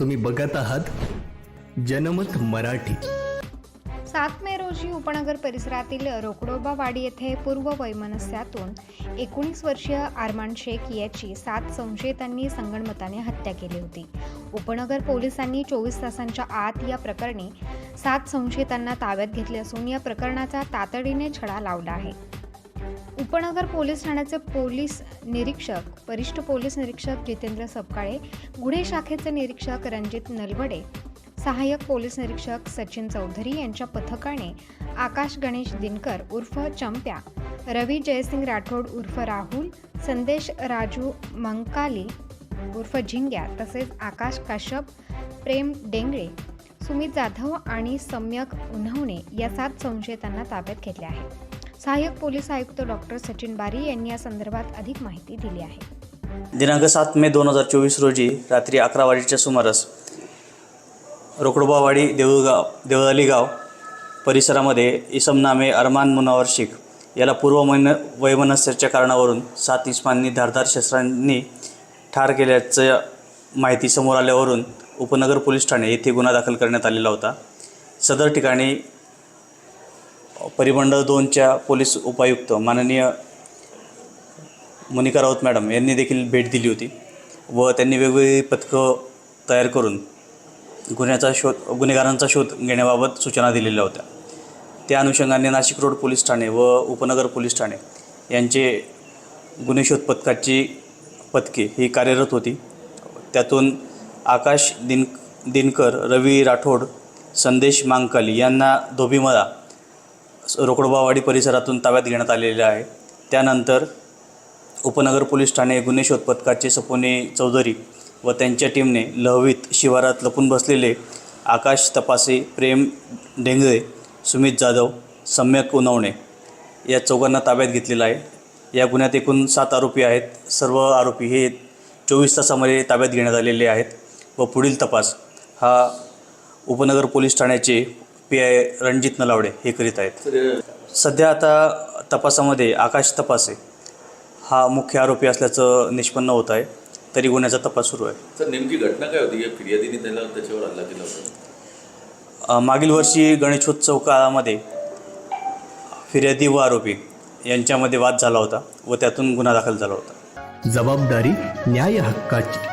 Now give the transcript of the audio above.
तुम्ही बघत आहात जनमत मराठी. सात मे रोजी उपनगर परिसरातील रोकडोबावाडी येथे पूर्व वैमनस्यातून एकोणीस वर्षीय आरमान शेख याची सात संशयितांनी संगणमताने हत्या केली होती. उपनगर पोलिसांनी चोवीस तासांच्या आत या प्रकरणी सात संशयितांना ताब्यात घेतले असून या प्रकरणाचा तातडीने छडा लावला आहे. उपनगर पोलीस ठाण्याचे पोलीस निरीक्षक वरिष्ठ पोलीस निरीक्षक जितेंद्र सपकाळे गुन्हे शाखेचे निरीक्षक रणजित नलवडे सहाय्यक पोलीस निरीक्षक सचिन चौधरी यांच्या पथकाने आकाश गणेश दिनकर उर्फ चंप्या रवी जयसिंग राठोड उर्फ राहुल संदेश राजू मंकाली उर्फ झिंग्या तसेच आकाश काश्यप प्रेम डेंगळे सुमित जाधव आणि सम्यक उन्हवणे या सात संशयितांना ताब्यात घेतले आहे. सहाय्यक पोलीस आयुक्त डॉक्टर सचिन बारी यांनी या संदर्भात अधिक माहिती दिली आहे. दिनांक सात मे दोन हजार चोवीस रोजी रात्री अकरा वाजेच्या सुमारास रोकडोबावाडी देऊळगाव देवळाली गाव परिसरामध्ये इसम नामे अरमान मुनावर शेख याला पूर्व मन वैमनस्याच्या कारणावरून सात इस्मांनी धारदार शस्त्रांनी ठार केल्याचं माहिती समोर आल्यावरून उपनगर पोलीस ठाणे येथे गुन्हा दाखल करण्यात आलेला होता. सदर ठिकाणी परिमंडळ दोनच्या पोलीस उपायुक्त माननीय मोनिका राऊत मॅडम यांनी देखील भेट दिली होती व त्यांनी वेगवेगळी पथकं तयार करून गुन्ह्याचा शोध गुन्हेगारांचा शोध घेण्याबाबत सूचना दिलेल्या होत्या. त्या अनुषंगाने नाशिक रोड पोलीस ठाणे व उपनगर पोलीस ठाणे यांचे गुन्हे शोध पथकाची पथके ही कार्यरत होती. त्यातून आकाश दिन दिनकर रवी राठोड संदेश मांकाली यांना धोबीमळा रोकडोबावाडी परिसरातून ताब्यात घेण्यात आलेले आहे. त्यानंतर उपनगर पोलीस ठाणे गुन्हे शोध पथकाचे सपोने चौधरी व त्यांच्या टीमने लहवीत शिवारात लपून बसलेले आकाश तपासे प्रेम डेंगळे सुमित जाधव सम्यक उनवणे या चौघांना ताब्यात घेतलेलं आहे. या गुन्ह्यात एकूण सात आरोपी आहेत. सर्व आरोपी हे चोवीस तासामध्ये ताब्यात घेण्यात आलेले आहेत व पुढील तपास हा उपनगर पोलीस ठाण्याचे पी आय रणजित नलावडे हे करीत आहेत. सध्या आता तपासामध्ये आकाश तपासे हा मुख्य आरोपी असल्याचं निष्पन्न होत आहे. तरी गुन्ह्याचा तपास सुरू आहे. सर नेमकी घटना काय होती? या फिर्यादीने त्याला त्याच्यावर हल्ला केला होता. मागील वर्षी गणेशोत्सव काळामध्ये फिर्यादी व आरोपी यांच्यामध्ये वाद झाला होता व त्यातून गुन्हा दाखल झाला होता. जबाबदारी न्याय हक्काची.